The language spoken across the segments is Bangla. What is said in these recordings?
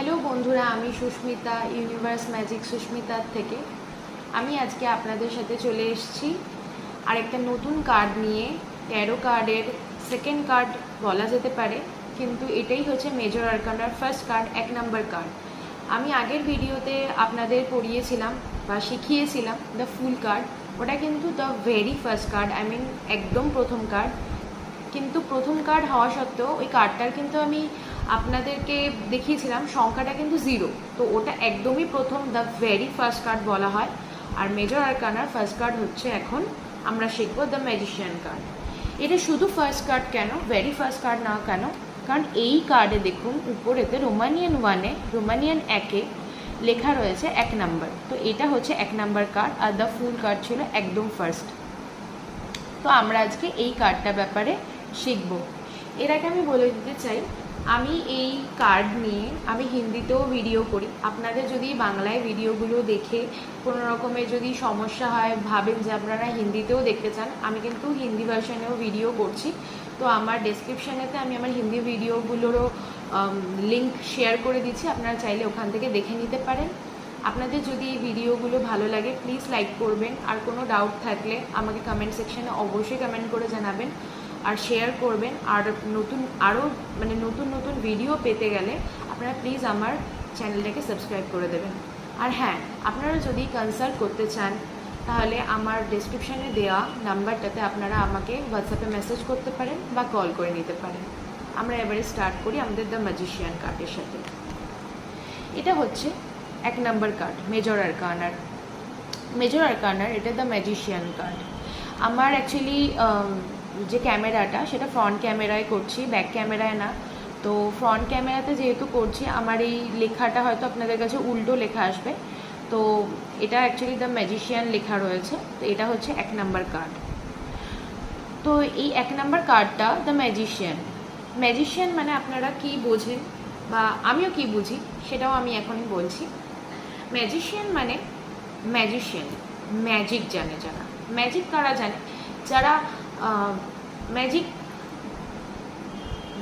হ্যালো বন্ধুরা, আমি সুস্মিতা ইউনিভার্স ম্যাজিক সুস্মিতার থেকে। আমি আজকে আপনাদের সাথে চলে এসেছি আরেকটা নতুন কার্ড নিয়ে। ট্যারো কার্ডের সেকেন্ড কার্ড বলা যেতে পারে, কিন্তু এটাই হচ্ছে মেজর আরকানার ফার্স্ট কার্ড এক নাম্বার কার্ড আমি আগের ভিডিওতে আপনাদের পড়িয়েছিলাম বা শিখিয়েছিলাম দ্য ফুল কার্ড ওটা কিন্তু the very first card I mean একদম প্রথম কার্ড কিন্তু প্রথম কার্ড হওয়া সত্ত্বেও ওই কার্ডটার কিন্তু আমি আপনাদেরকে দেখিয়েছিলাম, সংখ্যাটা কিন্তু জিরো তো ওটা একদমই প্রথম দ্য ভেরি ফার্স্ট কার্ড বলা হয়। আর মেজর আরকানার ফার্স্ট কার্ড হচ্ছে এখন আমরা শিখব দ্য ম্যাজিশিয়ান কার্ড এটা শুধু ফার্স্ট কার্ড কেন? ভেরি ফার্স্ট কার্ড না কেন? কারণ এই কার্ডে দেখুন, উপরেতে রোমানিয়ান ওয়ানে রোমানিয়ান একে লেখা রয়েছে এক নাম্বার তো এটা হচ্ছে এক নাম্বার কার্ড আর দ্য ফুল কার্ড ছিল একদম ফার্স্ট তো আমরা আজকে এই কার্ডটার ব্যাপারে শিখব। এর আগে আমি বলে দিতে চাই আমি এই কার্ড নিয়ে আমি হিন্দিতেও ভিডিও করি। আপনাদের যদি বাংলায় ভিডিওগুলো দেখে কোনো রকমের যদি সমস্যা হয়, ভাবেন যে আপনারা হিন্দিতেও দেখতে চান, আমি কিন্তু হিন্দি ভার্সনেও ভিডিও করছি। তো আমার ডেসক্রিপশানেতে আমি আমার হিন্দি ভিডিওগুলোরও লিঙ্ক শেয়ার করে দিচ্ছি। আপনারা চাইলে ওখান থেকে দেখে নিতে পারেন। আপনাদের যদি এই ভিডিওগুলো ভালো লাগে প্লিজ লাইক করবেন। আর কোনো ডাউট থাকলে আমাকে কমেন্ট সেকশানে অবশ্যই কমেন্ট করে জানাবেন। আর শেয়ার করবেন। আর নতুন আরও মানে নতুন নতুন ভিডিও পেতে গেলে আপনারা প্লিজ আমার চ্যানেলটাকে সাবস্ক্রাইব করে দেবেন। আর হ্যাঁ আপনারা যদি কনসাল্ট করতে চান, তাহলে আমার ডেসক্রিপশানে দেওয়া নাম্বারটাতে আপনারা আমাকে হোয়াটসঅ্যাপে মেসেজ করতে পারেন বা কল করে নিতে পারেন। আমরা এবারে স্টার্ট করি আমাদের দ্য ম্যাজিশিয়ান কার্ডের সাথে। এটা হচ্ছে এক নাম্বার কার্ড মেজর আরকানার মেজর আরকানার এটা দ্য ম্যাজিশিয়ান কার্ড আমার অ্যাকচুয়ালি যে ক্যামেরাটা, সেটা ফ্রন্ট ক্যামেরায় করছি ব্যাক ক্যামেরায় না। তো ফ্রন্ট ক্যামেরাতে যেহেতু করছি, আমার এই লেখাটা হয়তো আপনাদের কাছে উল্টো লেখা আসবে। তো এটা অ্যাকচুয়ালি দ্য ম্যাজিশিয়ান লেখা রয়েছে। তো এটা হচ্ছে এক নাম্বার কার্ড তো এই এক নাম্বার কার্ডটা দ্য ম্যাজিশিয়ান ম্যাজিশিয়ান মানে আপনারা কি বোঝেন বা আমিও কি বুঝি, সেটাও আমি এখনই বলছি। ম্যাজিশিয়ান মানে ম্যাজিশিয়ান ম্যাজিক জানে যারা। ম্যাজিক কারা জানে? যারা ম্যাজিক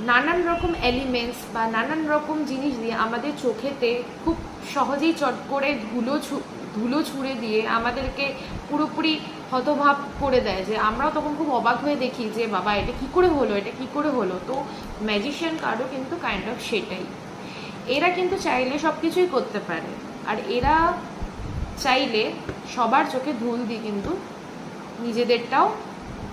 নানান রকম এলিমেন্টস বা নানান রকম জিনিস দিয়ে আমাদের চোখেতে খুব সহজেই চট করে ধুলো ধুলো ছুঁড়ে দিয়ে আমাদেরকে পুরোপুরি হতভাব করে দেয় যে আমরাও তখন খুব অবাক হয়ে দেখি যে, বাবা, এটা কী করে হলো? এটা কী করে হলো? তো ম্যাজিশিয়ান কার্ডও কিন্তু কাইন্ড অফ সেটাই। এরা কিন্তু চাইলে সব কিছুই করতে পারে। আর এরা চাইলে সবার চোখে ধুল দিয়ে কিন্তু নিজেদেরটাও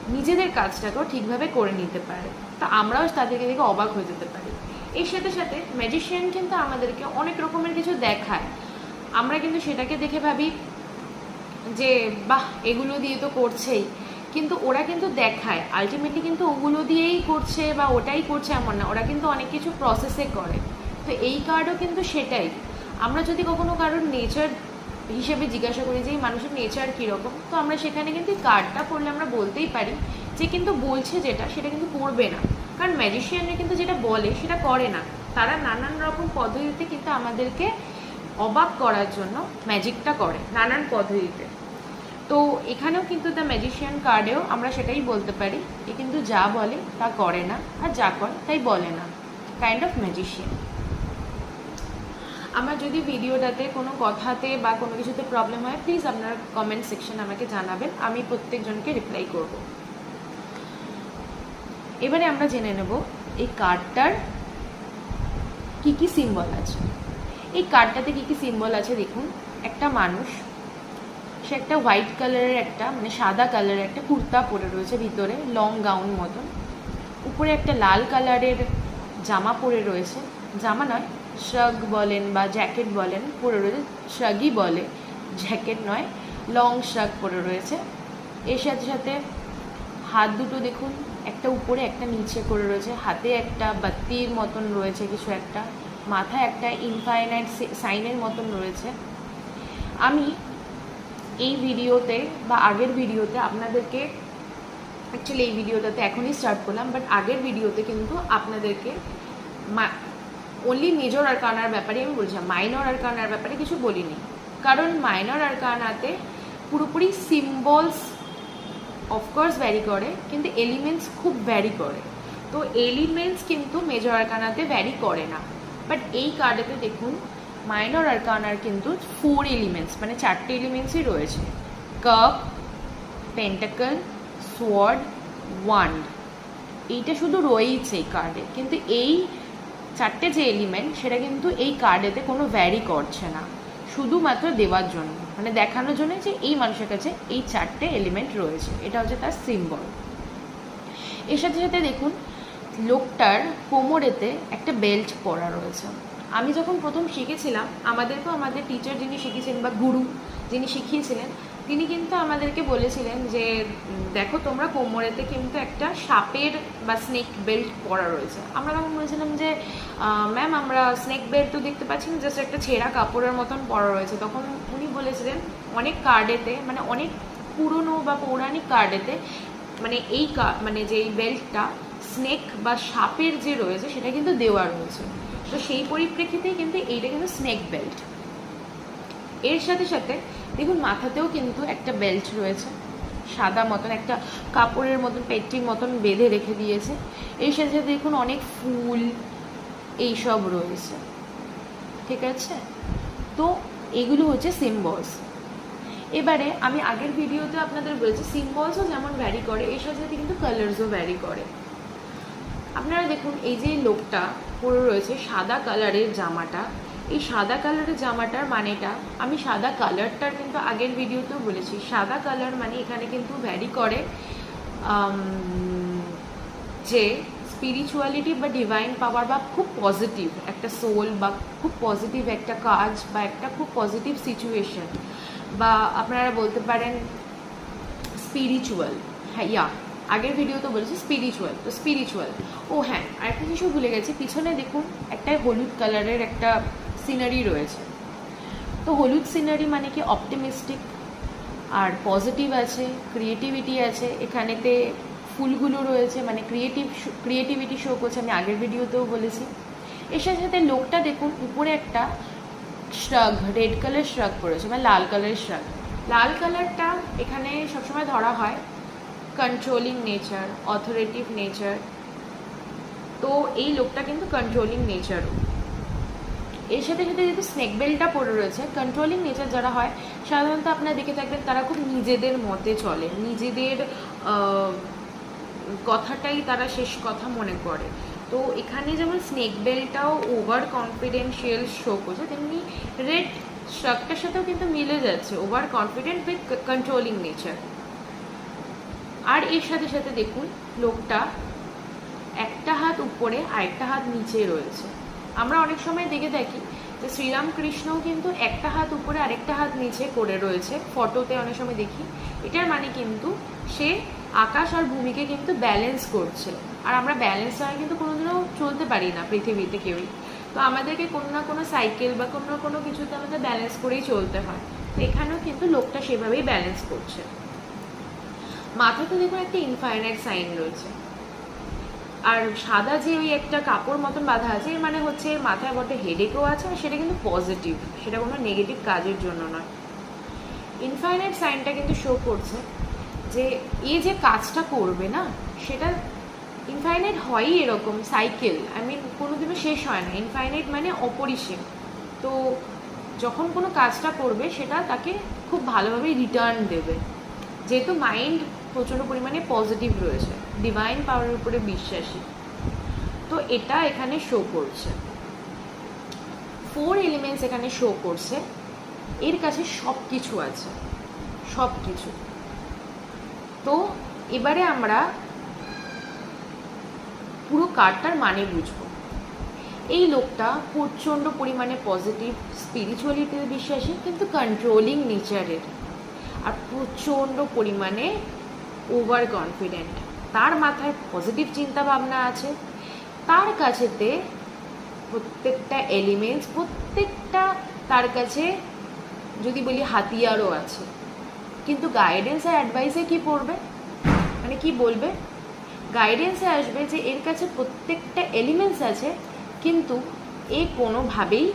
নিজেদের কাজটাকেও ঠিকভাবে করে নিতে পারে। তো আমরাও তাদেরকে দেখে অবাক হয়ে যেতে পারি। এর সাথে সাথে ম্যাজিশিয়ান কিন্তু আমাদেরকে অনেক রকমের কিছু দেখায়। আমরা কিন্তু সেটাকে দেখে ভাবি যে, বাহ, এগুলো দিয়ে তো করছেই। কিন্তু ওরা কিন্তু দেখায়। আলটিমেটলি কিন্তু ওগুলো দিয়েই করছে বা ওটাই করছে এমন না। ওরা কিন্তু অনেক কিছু প্রসেসে করে। তো এই কার্ডও কিন্তু সেটাই। আমরা যদি কখনো কারোর নেচার হিসেবে জিজ্ঞাসা করি যে, এই মানুষের নেচার কীরকম? তো আমরা সেখানে কিন্তু কার্ডটা পড়লে আমরা বলতেই পারি যে, কিন্তু বলছে যেটা, সেটা কিন্তু করবে না। কারণ ম্যাজিশিয়ানরা কিন্তু যেটা বলে, সেটা করে না। তারা নানান রকম পদ্ধতিতে কিন্তু আমাদেরকে অবাক করার জন্য ম্যাজিকটা করে, নানান পদ্ধতিতে। তো এখানেও কিন্তু দ্য ম্যাজিশিয়ান কার্ডেও আমরা সেটাই বলতে পারি, এ কিন্তু যা বলে, তা করে না, আর যা করে, তাই বলে না। কাইন্ড অফ ম্যাজিশিয়ান আমার যদি ভিডিওটাতে কোনো কথাতে বা কোনো কিছুতে প্রবলেম হয় প্লিজ আপনার কমেন্ট সেকশন আমাকে জানাবেন। আমি প্রত্যেকজনকে রিপ্লাই করব। এবারে আমরা জেনে নেব, এই কার্ডটার কি কি সিম্বল আছে? এই কার্ডটাতে কি কি সিম্বল আছে দেখুন। একটা মানুষ, সে একটা হোয়াইট কালারের একটা মানে সাদা কালারের একটা কুর্তা পরে রয়েছে ভিতরে লং গাউন মতন। উপরে একটা লাল কালারের জামা পরে রয়েছে। জামা নয় শ্রাগ বলেন বা জ্যাকেট বলেন, পরে রয়েছে শ্রাগই বলে। জ্যাকেট নয়, লং শ্রাগ পরে রয়েছে। এর সাথে সাথে হাত দুটো দেখুন, একটা উপরে, একটা নিচে করে রয়েছে। হাতে একটা বাত্তির মতন রয়েছে কিছু একটা। মাথায় একটা ইনফাইনাইট সাইনের মতন রয়েছে। আমি এই ভিডিওতে বা আগের ভিডিওতে আপনাদেরকে অ্যাকচুয়ালি এই ভিডিওটাতে এখনই স্টার্ট করলাম বাট আগের ভিডিওতে কিন্তু আপনাদেরকে অনলি মেজর আর কানার ব্যাপারে আমি বলছিলাম মাইনর আর কানার ব্যাপারে কিছু বলিনি। কারণ মাইনর আর কানাতে পুরোপুরি সিম্বলস অফকোর্স ভ্যারি করে, কিন্তু এলিমেন্টস খুব ভ্যারি করে। তো এলিমেন্টস কিন্তু মেজর আরকানাতে ভ্যারি করে না। বাট এই কার্ডেতে দেখুন মাইনর আরকানার কিন্তু ফোর এলিমেন্টস মানে চারটে এলিমেন্টসই রয়েছে। কাপ পেন্টাকল সোয়ার্ড ওয়ান্ড এইটা শুধু রয়েইছে এই কার্ডে কিন্তু এই চারটে যে এলিমেন্ট সেটা কিন্তু এই কার্ডেতে কোনো ভ্যারি করছে না। শুধুমাত্র দেওয়ার জন্য। মানে দেখানোর জন্য যে এই মানুষের কাছে এই চারটে এলিমেন্ট রয়েছে। এটা হচ্ছে তার সিম্বল এর সাথে সাথে দেখুন, লোকটার কোমরেতে একটা বেল্ট পরা রয়েছে। আমি যখন প্রথম শিখেছিলাম, আমাদেরকেও আমাদের টিচার যিনি শিখিয়েছিলেন বা গুরু যিনি শিখিয়েছিলেন তিনি কিন্তু আমাদেরকে বলেছিলেন যে দেখো তোমরা কোমরেতে কিন্তু একটা সাপের বা স্নেক বেল্ট পরা রয়েছে। আমরা তখন বলেছিলাম যে ম্যাম আমরা স্নেক বেল্ট তো দেখতে পাচ্ছি না জাস্ট একটা ছেঁড়া কাপড়ের মতন পরা রয়েছে। তখন উনি বলেছিলেন, অনেক কার্ডেতে মানে অনেক পুরনো বা পৌরাণিক কার্ডেতে মানে এই মানে যে এই বেল্টটা স্নেক বা সাপের যে রয়েছে, সেটা কিন্তু দেওয়া রয়েছে। তো সেই পরিপ্রেক্ষিতেই কিন্তু এইটা কিন্তু স্নেক বেল্ট এর সাথে সাথে দেখুন, মাথাতেও কিন্তু একটা বেল্ট রয়েছে। সাদা মতন একটা কাপড়ের মতন পেট্টির মতন বেঁধে রেখে দিয়েছে। এর সাথে দেখুন, অনেক ফুল এইসব রয়েছে। ঠিক আছে? তো এগুলো হচ্ছে সিম্বলস এবারে আমি আগের ভিডিওতে আপনাদের বলেছি সিম্বলসও যেমন ভ্যারি করে, এর সাথে কিন্তু কালার্সও ভ্যারি করে। আপনারা দেখুন, এই যে লোকটা পরে রয়েছে, সাদা কালারের জামাটা এই সাদা কালারের জামাটার মানেটা, আমি সাদা কালারটার কিন্তু আগের ভিডিওতেও বলেছি। সাদা কালার মানে এখানে কিন্তু ভ্যারি করে যে স্পিরিচুয়ালিটি বা ডিভাইন পাওয়ার বা খুব পজিটিভ একটা সোল বা খুব পজিটিভ একটা কাজ বা একটা খুব পজিটিভ সিচুয়েশন বা আপনারা বলতে পারেন স্পিরিচুয়াল হ্যাঁ ইয়া আগের ভিডিও তো বলেছি স্পিরিচুয়াল তো স্পিরিচুয়াল ও হ্যাঁ আরেকটা কিছু ভুলে গেছি, পিছনে দেখুন একটা হলুদ কালারের একটা সিনারি রয়েছে। তো হলুদ সিনারি মানে কি? অপটিমিস্টিক আর পজিটিভ আছে ক্রিয়েটিভিটি আছে। এখানেতে ফুলগুলো রয়েছে মানে ক্রিয়েটিভ ক্রিয়েটিভিটি শো করছে। আমি আগের ভিডিওতেও বলেছি। এর সাথে সাথে লোকটা দেখুন, উপরে একটা শ্রাগ রেড কালার শ্রাগ পড়েছে মানে লাল কালারের শ্রাগ লাল কালারটা এখানে সবসময় ধরা হয় কন্ট্রোলিং নেচার অথরিটিভ নেচার তো এই লোকটা কিন্তু কন্ট্রোলিং নেচারও এর সাথে সাথে যেহেতু স্নেক বেলটা পড়ে রয়েছে কন্ট্রোলিং নেচার যারা হয়, সাধারণত আপনারা দেখে থাকবেন তারা খুব নিজেদের মতে চলে। নিজেদের কথাটাই তারা শেষ কথা মনে করে। তো এখানে যেমন স্নেক বেলটাও ওভার কনফিডেন্সিয়াল শো করছে, তেমনি রেড স্ট্রাকটার সাথেও কিন্তু মিলে যাচ্ছে over confident with controlling nature আর এর সাথে সাথে দেখুন, লোকটা একটা হাত উপরে, আরেকটা হাত নিচে রয়েছে। আমরা অনেক সময় দেখে থাকি যে শ্রীরামকৃষ্ণও কিন্তু একটা হাত উপরে আরেকটা হাত নিচে করে রয়েছে ফটোতে অনেক সময় দেখি। এটার মানে কিন্তু সে আকাশ আর ভূমিকে কিন্তু ব্যালেন্স করছে। আর আমরা ব্যালেন্স ছাড়া কিন্তু কোনোদিনও চলতে পারি না পৃথিবীতে কেউই। তো আমাদেরকে কোনো না কোনো সাইকেল বা কোনো না কোনো কিছুতে আমাদের ব্যালেন্স করেই চলতে হয়। তো এখানেও কিন্তু লোকটা সেভাবেই ব্যালেন্স করছে। মাথাতে দেখুন একটা ইনফাইনাইট সাইন রয়েছে। আর সাদা যে ওই একটা কাপড় মতন বাঁধা আছে, এর মানে হচ্ছে এর মাথায় বটে হেডেকও আছে আর সেটা কিন্তু পজিটিভ সেটা কোনো নেগেটিভ কাজের জন্য নয়। ইনফাইনাইট সাইনটা কিন্তু শো করছে যে এ যে কাজটা করবে না, সেটা ইনফাইনাইট হয়ই এরকম সাইকেল আই মিন কোনোদিনও শেষ হয় না। ইনফাইনাইট মানে অপরিসীম। তো যখন কোনো কাজটা করবে, সেটা তাকে খুব ভালোভাবে রিটার্ন দেবে। যেহেতু মাইন্ড প্রচণ্ড পরিমাণে পজিটিভ রয়েছে। ডিভাইন পাওয়ারের উপরে বিশ্বাসী। তো এটা এখানে শো করছে। ফোর এলিমেন্টস এখানে শো করছে। এর কাছে সব কিছু আছে। সব কিছু তো এবারে আমরা পুরো কার্ডটার মানে বুঝব। এই লোকটা প্রচণ্ড পরিমাণে পজিটিভ স্পিরিচুয়ালিটিতে বিশ্বাসী, কিন্তু কন্ট্রোলিং নেচারের আর প্রচণ্ড পরিমাণে ওভার কনফিডেন্ট তার মাথায় পজিটিভ চিন্তা ভাবনা আছে তার কাছেতে প্রত্যেকটা এলিমেন্টস প্রত্যেকটা তার কাছে যদি বলি হাতিয়ারও আছে। কিন্তু গাইডেন্স আর অ্যাডভাইসে কি পড়বে? মানে কি বলবে? গাইডেন্সে আসবে যে এর কাছে প্রত্যেকটা এলিমেন্টস আছে কিন্তু এ কোনোভাবেই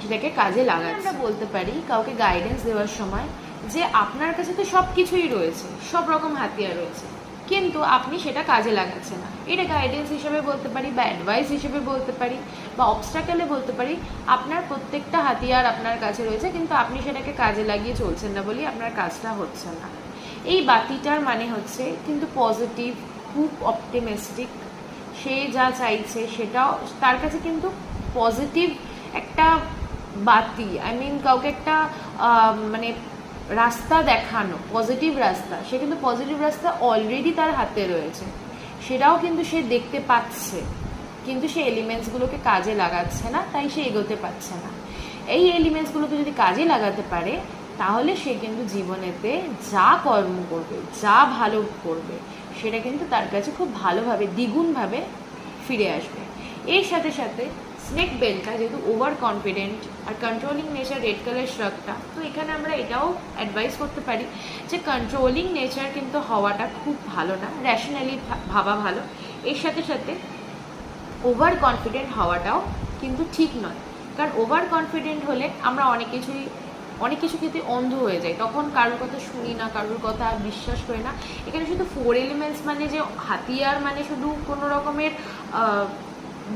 সেটাকে কাজে লাগাচ্ছে। আমরা বলতে পারি কাউকে গাইডেন্স দেওয়ার সময় যে আপনার কাছে তো সব কিছুই রয়েছে সব রকম হাতিয়ার রয়েছে। কিন্তু আপনি সেটা কাজে লাগাচ্ছেন না। এটা গাইডেন্স হিসেবে বলতে পারি বা অ্যাডভাইস হিসেবে বলতে পারি বা অবস্টাকেলে বলতে পারি, আপনার প্রত্যেকটা হাতিয়ার আপনার কাছে রয়েছে কিন্তু আপনি সেটাকে কাজে লাগিয়ে চলছেন না বলেই আপনার কাজটা হচ্ছে না। এই বাতিটার মানে হচ্ছে কিন্তু পজিটিভ খুব অপটিমিস্টিক সে যা চাইছে সেটাও, তার কাছে কিন্তু পজিটিভ একটা বাতি আই মিন কাউকে একটা মানে রাস্তা দেখানো পজিটিভ রাস্তা, সে কিন্তু পজিটিভ রাস্তা অলরেডি তার হাতে রয়েছে। সেটাও কিন্তু সে দেখতে পাচ্ছে, কিন্তু সে এলিমেন্টসগুলোকে কাজে লাগাচ্ছে না, তাই সে এগোতে পারছে না। এই এলিমেন্টসগুলোকে যদি কাজে লাগাতে পারে, তাহলে সে কিন্তু জীবনেতে যা কর্ম করবে, যা ভালো করবে, সেটা কিন্তু তার কাছে খুব ভালোভাবে, দ্বিগুণভাবে ফিরে আসবে। এর সাথে সাথে স্নেক বেলটা যেহেতু ওভার কনফিডেন্ট আর কন্ট্রোলিং নেচার রেড কালার শ্রাকটা তো এখানে আমরা এটাও অ্যাডভাইস করতে পারি যে কন্ট্রোলিং নেচার কিন্তু হওয়াটা খুব ভালো না র্যাশনালি ভাবা ভালো। এর সাথে সাথে ওভার কনফিডেন্ট হওয়াটাও কিন্তু ঠিক নয়। কারণ ওভার কনফিডেন্ট হলে আমরা অনেক কিছুই, অনেক কিছু ক্ষেত্রে অন্ধ হয়ে যায় তখন কারোর কথা শুনি না, কারোর কথা বিশ্বাস করি না। এখানে শুধু ফোর এলিমেন্টস মানে যে হাতিয়ার মানে শুধু কোনো রকমের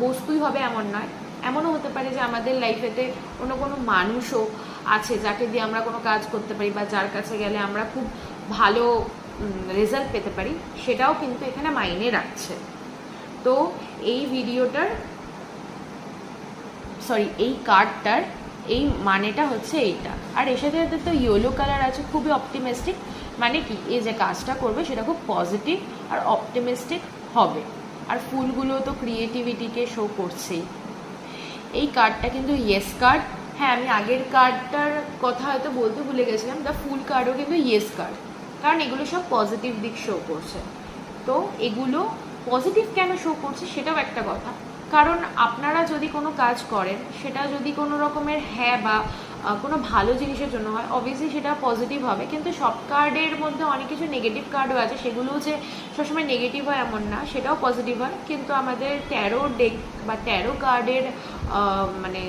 বস্তুই হবে এমন নয়। এমনও হতে পারে যে আমাদের লাইফেতে অন্য কোনো মানুষও আছে যাকে দিয়ে আমরা কোনো কাজ করতে পারি বা যার কাছে গেলে আমরা খুব ভালো রেজাল্ট পেতে পারি, সেটাও কিন্তু এখানে মাইনে রাখছে। তো এই ভিডিওটার সরি এই কার্ডটার এই মানেটা হচ্ছে এইটা। আর এর সাথে সাথে তো ইয়েলো কালার আছে, খুবই অপটিমিস্টিক মানে কি? এই যে কাজটা করবে, সেটা খুব পজিটিভ আর অপটিমিস্টিক হবে। আর ফুলগুলো তো ক্রিয়েটিভিটিকে শো করছেই। এই কার্ডটা কিন্তু ইয়েস কার্ড হ্যাঁ আমি আগের কার্ডটার কথা হয়তো বলতে ভুলে গেছিলাম দ্য ফুল কার্ডও কিন্তু ইয়েস কার্ড কারণ এগুলো সব পজিটিভ দিক শো করছে। তো এগুলো পজিটিভ কেন শো করছে সেটাও একটা কথা। কারণ আপনারা যদি কোনো কাজ করেন, সেটা যদি কোনো রকমের হ্যাঁ বা কোনো ভালো জিনিসের জন্য হয় অবভিয়াসলি সেটা পজিটিভ হবে, কিন্তু সব কার্ডের মধ্যে অনেক কিছু নেগেটিভ কার্ডও আছে, সেগুলোও যে সবসময় নেগেটিভ হয় এমন না, সেটাও পজিটিভ হয়, কিন্তু আমাদের ট্যারো ডেক বা ট্যারো কার্ডের মানে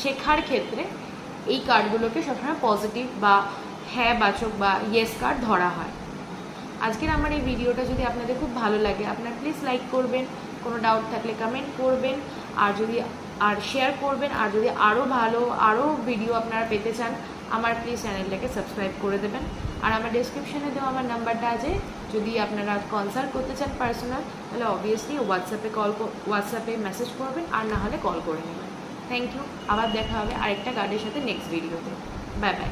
শেখার ক্ষেত্রে এই কার্ডগুলোকে সবসময় পজিটিভ বা হ্যাঁ বাচক বা ইয়েস কার্ড ধরা হয়। আজকের আমার এই ভিডিওটা যদি আপনাদের খুব ভালো লাগে, আপনারা প্লিজ লাইক করবেন, কোনো ডাউট থাকলে কমেন্ট করবেন, আর যদি আর শেয়ার করবেন। আর যদি আরও ভালো আরও ভিডিও আপনারা পেতে চান, আমার প্লিজ চ্যানেলটাকে সাবস্ক্রাইব করে দেবেন। আর আমার ডিসক্রিপশানে দেওয়া আমার নাম্বারটা আছে। যদি আপনারা কনসাল্ট করতে চান পার্সোনাল তাহলে অবভিয়াসলি হোয়াটসঅ্যাপে কল হোয়াটসঅ্যাপে মেসেজ করবেন। আর না হলে কল করে নেবেন। থ্যাংক ইউ আবার দেখা হবে আরেকটা গার্ডের সাথে নেক্সট ভিডিওতে বাই বাই